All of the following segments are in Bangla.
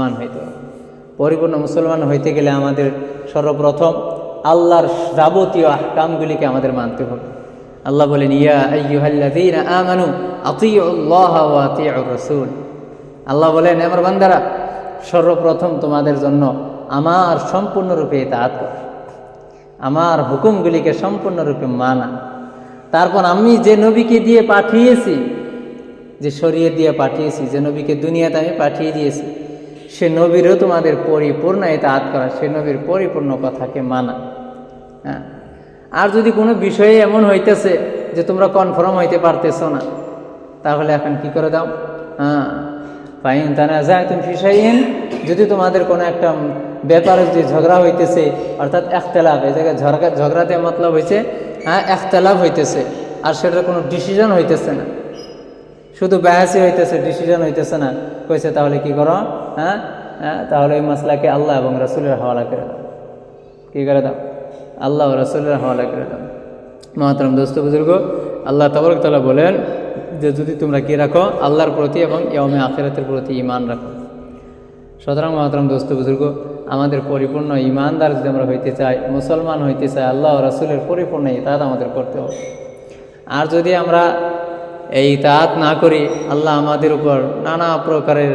মুসলমান হইতে হবে। পরিপূর্ণ মুসলমান হইতে গেলে আমাদের সর্বপ্রথম আল্লাহর যাবতীয় আহকামগুলিকে আমাদের মানতে হবে। আল্লাহ বলেন, ইয়া আল্লাহ বলেন আমার বান্দারা, সর্বপ্রথম তোমাদের জন্য আমার সম্পূর্ণরূপে ইতাআত আমার হুকুমগুলিকে সম্পূর্ণরূপে মানা। তারপর আমি যে নবীকে দিয়ে পাঠিয়েছি, যে সরিয়ে দিয়ে পাঠিয়েছি, যে নবীকে দুনিয়াতে আমি পাঠিয়ে দিয়েছি সে নবীরও তোমাদের পরিপূর্ণ ইতাআত করা, সে নবীর পরিপূর্ণ কথাকে মানা। হ্যাঁ? আর যদি কোনো বিষয়ে এমন হইতেছে যে তোমরা কনফার্ম হইতে পারতেছো না, তাহলে এখন কি করে দাও? হ্যাঁ? ফাইন তানা যায় তুমি ফিসাইন যদি তোমাদের কোনো একটা ব্যাপারে যদি ঝগড়া হইতেছে, অর্থাৎ একতলাভ এই জায়গায় ঝগড়া ঝগড়াতে মতলব হয়েছে হ্যাঁ একতলাভ হইতেছে, আর সেটার কোনো ডিসিশন হইতেছে না। শুধু ব্যাহাসি হইতেছে ডিসিশন হইতেছে না। কইছে, তাহলে কি করো? হ্যাঁ? হ্যাঁ? তাহলে ওই মশলাকে আল্লাহ এবং রসুলের হওয়ালা করে দাও। কী করে দাও? আল্লাহ ও রসুলের হওয়ালা করে দাও। মহাতরম দোস্ত বুজুর্গ, আল্লাহ তবরক তালা বলেন যে, যদি তোমরা কি রাখো, আল্লাহর প্রতি এবং ইয়মে আখেরাতের প্রতি ইমান রাখো। সুতরাং মহাতরম দোস্ত বুজুর্গ, আমাদের পরিপূর্ণ ইমানদার যদি আমরা হইতে চাই, মুসলমান হইতে চাই, আল্লাহ রসুলের পরিপূর্ণ ইতাদ আমাদের করতে হবে। আর যদি আমরা এই ইতাত না করি আল্লাহ আমাদের উপর নানা প্রকারের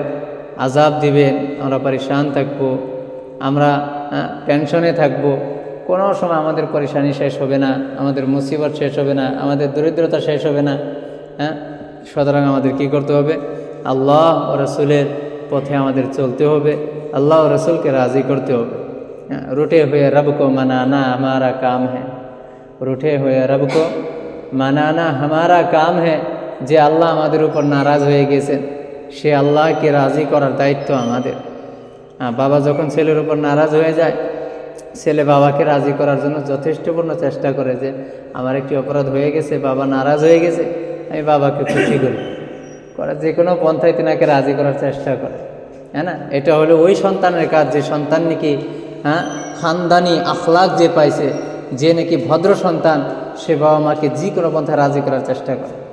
আজাব দিবেন। আমরা পরিশান থাকব, আমরা টেনশনে থাকব। কোনো সময় আমাদের পরেশানি শেষ হবে না, আমাদের মুসিবত শেষ হবে না, আমাদের দরিদ্রতা শেষ হবে না হ্যাঁ সুতরাং আমাদের কি করতে হবে? আল্লাহ ও রসুলের পথে আমাদের চলতে হবে, আল্লাহ ও রসুলকে রাজি করতে হবে। রুটে হয়ে রবকো মানানা আমারা কাম হ্যাঁ রুটে হয়ে রবকো মানানা হামারা কাম হ্যাঁ যে আল্লাহ আমাদের উপর নারাজ হয়ে গেছেন, সে আল্লাহকে রাজি করার দায়িত্ব আমাদের। বাবা যখন ছেলের উপর নারাজ হয়ে যায়, ছেলে বাবাকে রাজি করার জন্য যথেষ্টপূর্ণ চেষ্টা করে যে, আমার একটি অপরাধ হয়ে গেছে, বাবা নারাজ হয়ে গেছে, আমি বাবাকে খুশি করি। করে যে কোনো পন্থায় তিনাকে রাজি করার চেষ্টা করে হ্যাঁ না? এটা হলো ওই সন্তানের কাজ, যে সন্তান নাকি হ্যাঁ খানদানি আখলাক যে পাইছে, যে নাকি ভদ্র সন্তান, সে বাবা মাকে যে কোনো পন্থায় রাজি করার চেষ্টা করে।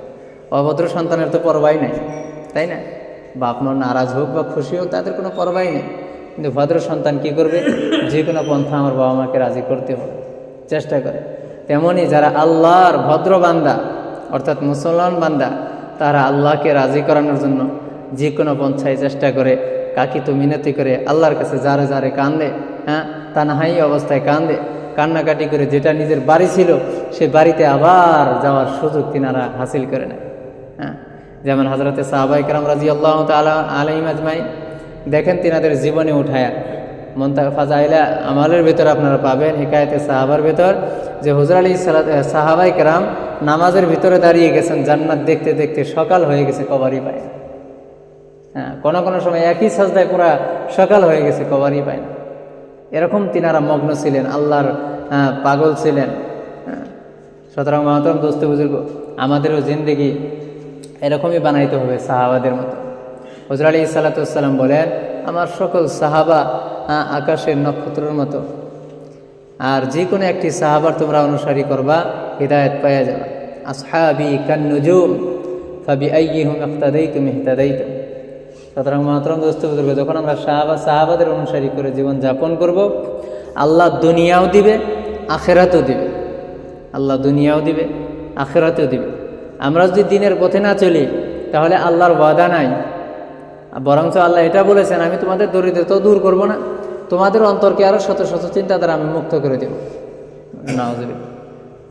অভদ্র সন্তানের তো পরবাই নাই, তাই না? বাপ মা নারাজ হোক বা খুশি হোক, তাদের কোনো পরবাই নেই। কিন্তু ভদ্র সন্তান কি করবে? যে কোনো পন্থা আমার বাবা মাকে রাজি করতে হবে। চেষ্টা করে। তেমনই যারা আল্লাহর ভদ্র বান্দা, অর্থাৎ মুসলমান বান্দা, তারা আল্লাহকে রাজি করানোর জন্য যে কোনো পন্থায় চেষ্টা করে কাকিত মিনতি করে আল্লাহর কাছে যারে যারে কান্দে হ্যাঁ? তা নাহাই অবস্থায় কান্দে, কান্নাকাটি করে যেটা নিজের বাড়ি ছিল, সে বাড়িতে আবার যাওয়ার সুযোগ তিনারা হাসিল করে নেয়। যেমন হজরতে সাহাবাই কালাম রাজি আল্লাহ তালা আলহিম আজমাই দেখেন তিনাদের জীবনে উঠায়া মন্তা ফাজাইলা আমালের ভেতর আপনারা পাবেন, হিকায়তে সাহাবার ভেতর যে হুজর আলী সাহাবাই কেরাম নামাজের ভিতরে দাঁড়িয়ে গেছেন, জান্নাত দেখতে দেখতে সকাল হয়ে গেছে কবারই পায়। হ্যাঁ কোনো কোনো সময় একই সাজদায় পুরা সকাল হয়ে গেছে কবারই পায় না এরকম তিনারা মগ্ন ছিলেন, আল্লাহর পাগল ছিলেন হ্যাঁ। সুতরাং মাহতরম দোস্ত বুজুর্গ, আমাদেরও জিন্দগি এরকমই বানাইতে হবে সাহাবাদের মতো। হজর আলী সাল্লাতাম বলেন, আমার সকল সাহাবা আকাশের নক্ষত্রের মতো। আর যে কোনো একটি সাহাবার তোমরা অনুসারী করবা, হৃদায়ত পাইয়া যাবা। আসহাবি কান্নুজুম, ফাবি আইয়িহুম ইহতাদাইতুম ইহতাদাইতুম। সুতরাং মাতরম দোস্ত বুজুর্গ, যখন আমরা সাহাবা, সাহাবাদের অনুসারী করে জীবন যাপন করব, আল্লাহ দুনিয়াও দিবে, আখেরাতও দিবে। আল্লাহ দুনিয়াও দিবে, আখেরাতেও দিবে। আমরা যদি দিনের পথে না চলি, তাহলে আল্লাহর ওয়াদা নাই। বরঞ্চ আল্লাহ এটা বলেছেন, আমি তোমাদের দরিদ্রতাও দূর করব না। তোমাদের অন্তরকে আরও শত শত চিন্তা দ্বারা আমি মুক্ত করে দেব। নাওজবিল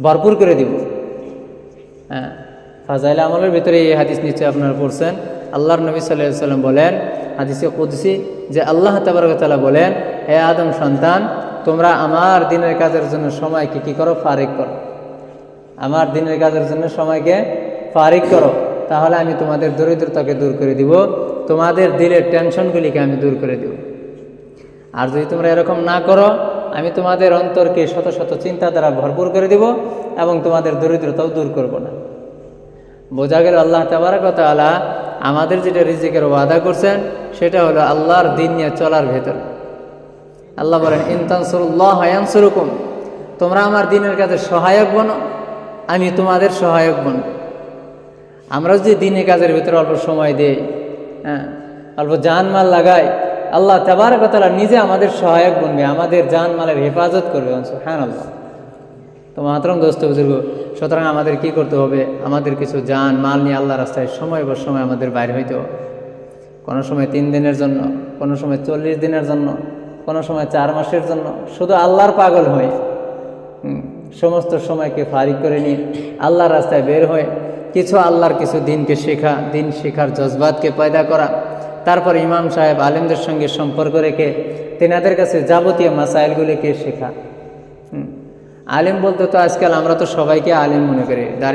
ভরপুর করে দিব। হ্যাঁ। ফাজাইল আমলের ভিতরে এই হাদিস নিশ্চয়ই আপনারা পড়ছেন। আল্লাহর নবী সাল্লাহ সাল্লাম বলেন, হাদিসে কুদসি যে আল্লাহ তাবারকতালা বলেন হে আদম সন্তান, তোমরা আমার দিনের কাজের জন্য সময়কে কী করো? ফারিক করো। আমার দিনের কাজের জন্য সময়কে ফারিক করো, তাহলে আমি তোমাদের দরিদ্রতাকে দূর করে দিব, তোমাদের দিলের টেনশনগুলিকে আমি দূর করে দিব। আর যদি তোমরা এরকম না করো, আমি তোমাদের অন্তরকে শত শত চিন্তা দ্বারা ভরপুর করে দিব এবং তোমাদের দরিদ্রতাও দূর করব না। বোঝা গেল আল্লাহ তাবারাকত আলা আমাদের যেটা রিজিকের ওয়াদা করছেন, সেটা হলো আল্লাহর দিন নিয়ে চলার ভেতর। আল্লাহ বলেন ইনতানসুল্লাহ হায়ানসুরুকুম তোমরা আমার দিনের কাছে সহায়ক বনো, আমি তোমাদের সহায়ক বন আমরা যদি দিনের কাজের ভিতরে অল্প সময় দিই হ্যাঁ অল্প জানমাল লাগাই, আল্লাহ তাবারকতালা নিজে আমাদের সহায়ক বনবে, আমাদের জান মালের হেফাজত করবে হ্যাঁ আল্লাহ তো মাতরম দোস্ত বুজুর্গ, সুতরাং আমাদের কি করতে হবে? আমাদের কিছু যান মাল নিয়ে আল্লাহ রাস্তায় সময় বর সময় আমাদের বাইরে হইতে হবে। কোনো সময় তিন দিনের জন্য, কোনো সময় চল্লিশ দিনের জন্য, কোনো সময় চার মাসের জন্য, শুধু আল্লাহর পাগল হয়ে সমস্ত সময়কে ফারিক করে নিয়ে আল্লাহর রাস্তায় বের হয়ে কিছু আল্লাহর কিছু দিনকে শেখা, দিন শেখার জজবাতকে পয়দা করা, তারপর ইমাম সাহেব আলেমদের সঙ্গে সম্পর্ক রেখে তেনাদের কাছে যাবতীয় মাসাইলগুলিকে শেখা। আলেম বলতে তো আজকাল আমরা তো সবাইকে আলেম মনে করি, দাড়ি